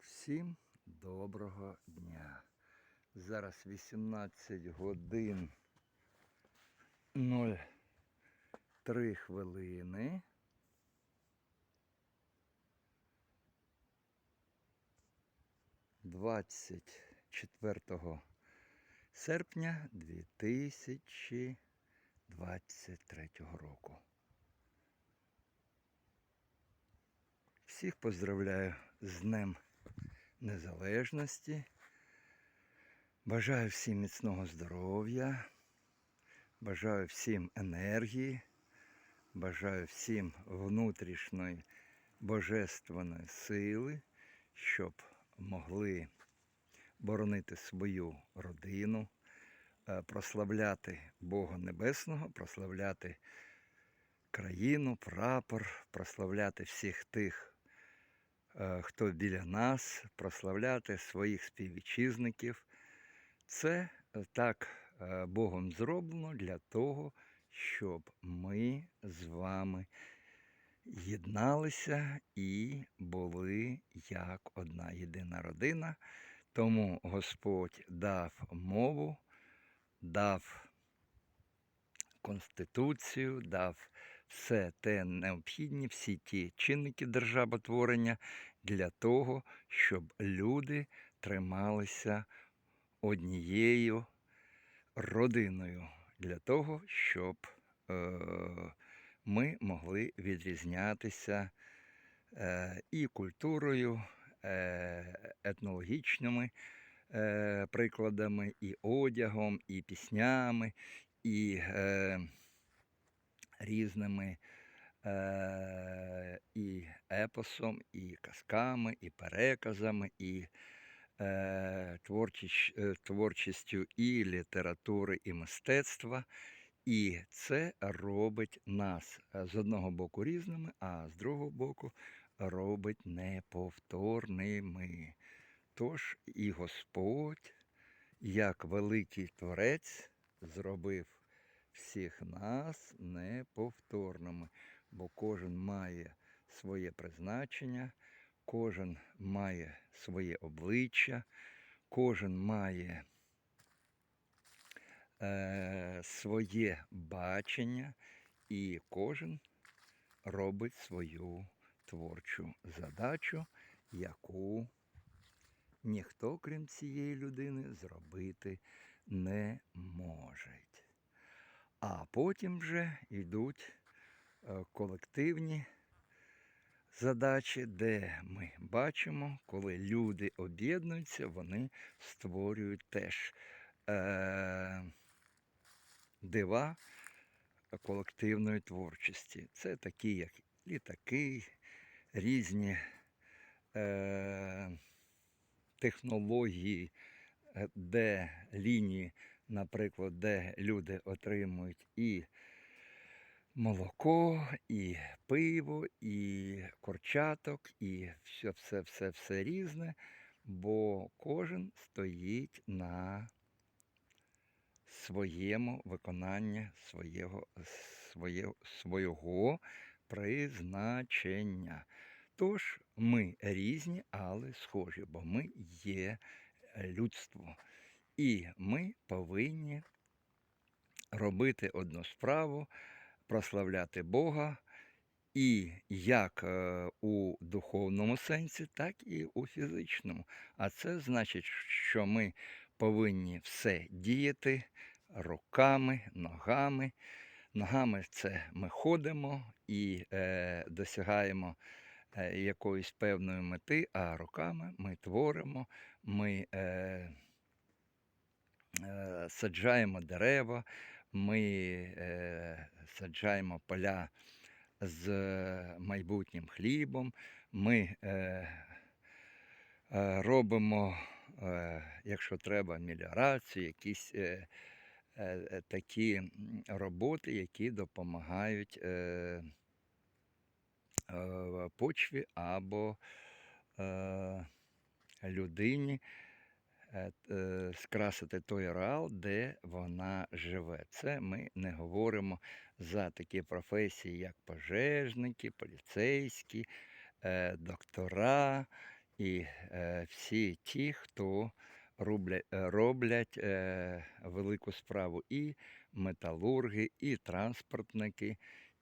Всім доброго дня. Зараз 18 годин 03 хвилини. Двадцять четвертого серпня 2023 року. Всіх поздравляю з Днем Незалежності. Бажаю всім міцного здоров'я. Бажаю всім енергії. Бажаю всім внутрішньої божественної сили, щоб могли боронити свою родину, е, прославляти Бога Небесного, прославляти країну, прапор, прославляти всіх тих, хто біля нас, прославляти своїх співвітчизників. Це е, так е, Богом зроблено для того, щоб ми з вами єдналися і були як одна єдина родина. Тому Господь дав мову, дав конституцію, дав все те необхідні, всі ті чинники держаботворення для того, щоб люди трималися однією родиною, для того, щоб е, ми могли відрізнятися е, і культурою, е, етнологічними е, прикладами, і одягом, і піснями, і е, різними е, і епосом, і казками, і переказами, і е, е, творчістю і літератури, і мистецтва. І це робить нас е, з одного боку різними, а з другого боку робить неповторними. Тож і Господь, як великий творець, зробив всіх нас неповторними, бо кожен має своє призначення, кожен має своє обличчя, кожен має е, своє бачення, і кожен робить свою творчу задачу, яку ніхто, крім цієї людини, зробити не може. А потім вже йдуть е, колективні задачі, де ми бачимо, коли люди об'єднуються, вони створюють теж е, дива колективної творчості. Це такі, як літаки, різні е, технології, е, де лінії, наприклад, де люди отримують і молоко, і пиво, і корчаток, і все, все, все, все різне, бо кожен стоїть на своєму виконанні свого, своє, свого призначення. Тож ми різні, але схожі, бо ми є людство. І ми повинні робити одну справу, прославляти Бога, і як е, у духовному сенсі, так і у фізичному. А це значить, що ми повинні все діяти руками, ногами. Ногами це ми ходимо і е, досягаємо е, якоїсь певної мети, а руками ми творимо, ми е, саджаємо дерева, ми е, саджаємо поля з майбутнім хлібом, ми е, е, робимо, е, якщо треба, меліорацію, якісь е, е, такі роботи, які допомагають е, е, почві або е, людині е, е, скрасити той ареал, де вона живе. Це ми не говоримо за такі професії, як пожежники, поліцейські, е, доктора і е, всі ті, хто роблять, е, велику справу, і металурги, і транспортники,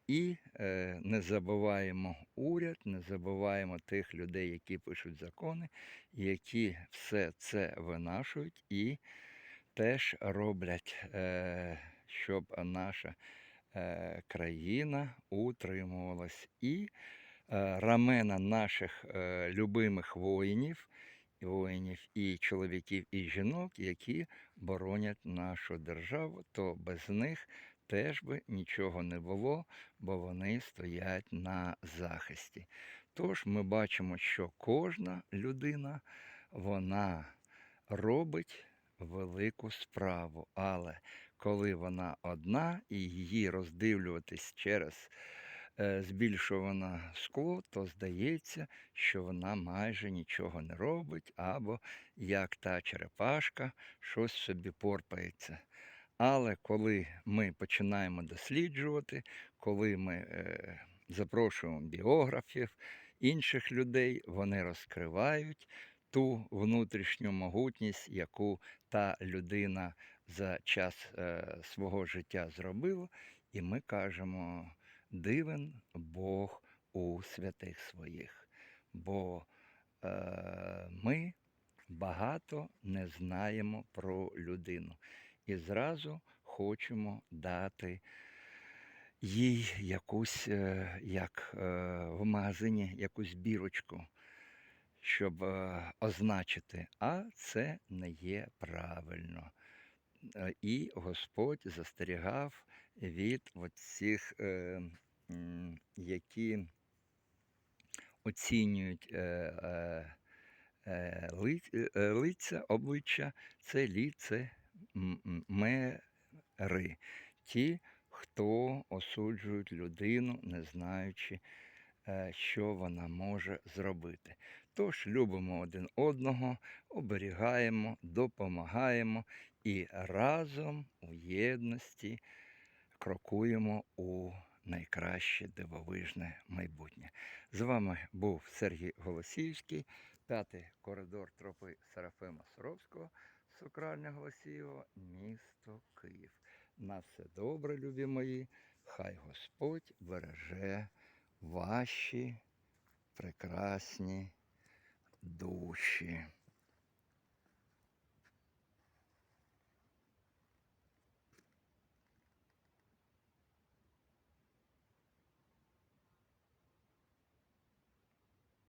і е, не забуваємо уряд, не забуваємо тих людей, які пишуть закони, які все це винашують і теж роблять, е, щоб наша е, країна утримувалась. І е, рамена наших е, любимих воїнів, воїнів і чоловіків, і жінок, які боронять нашу державу, то без них теж би нічого не було, бо вони стоять на захисті. Тож ми бачимо, що кожна людина вона робить велику справу, але коли вона одна і її роздивлюватись через е, збільшуване скло, то здається, що вона майже нічого не робить, або як та черепашка, щось собі порпається. Але коли ми починаємо досліджувати, коли ми е, запрошуємо біографів, інших людей, вони розкривають ту внутрішню могутність, яку та людина за час е, свого життя зробила, і ми кажемо, дивен Бог у святих своїх. Бо е, ми багато не знаємо про людину і зразу хочемо дати їй якусь, е, як е, в магазині, якусь бірочку, щоб е, означити, а це не є правильно. І Господь застерігав від цих, які оцінюють ли- лиця, обличчя, це ліце мери. Ті, хто осуджують людину, не знаючи, е, що вона може зробити. Тож любимо один одного, оберігаємо, допомагаємо і разом у єдності крокуємо у найкраще дивовижне майбутнє. З вами був Сергій Голосіївський, п'ятий коридор тропи Серафима Суровського, Сокральне Голосіїво, місто Київ. На все добре, любі мої. Хай Господь береже ваші прекрасні душі.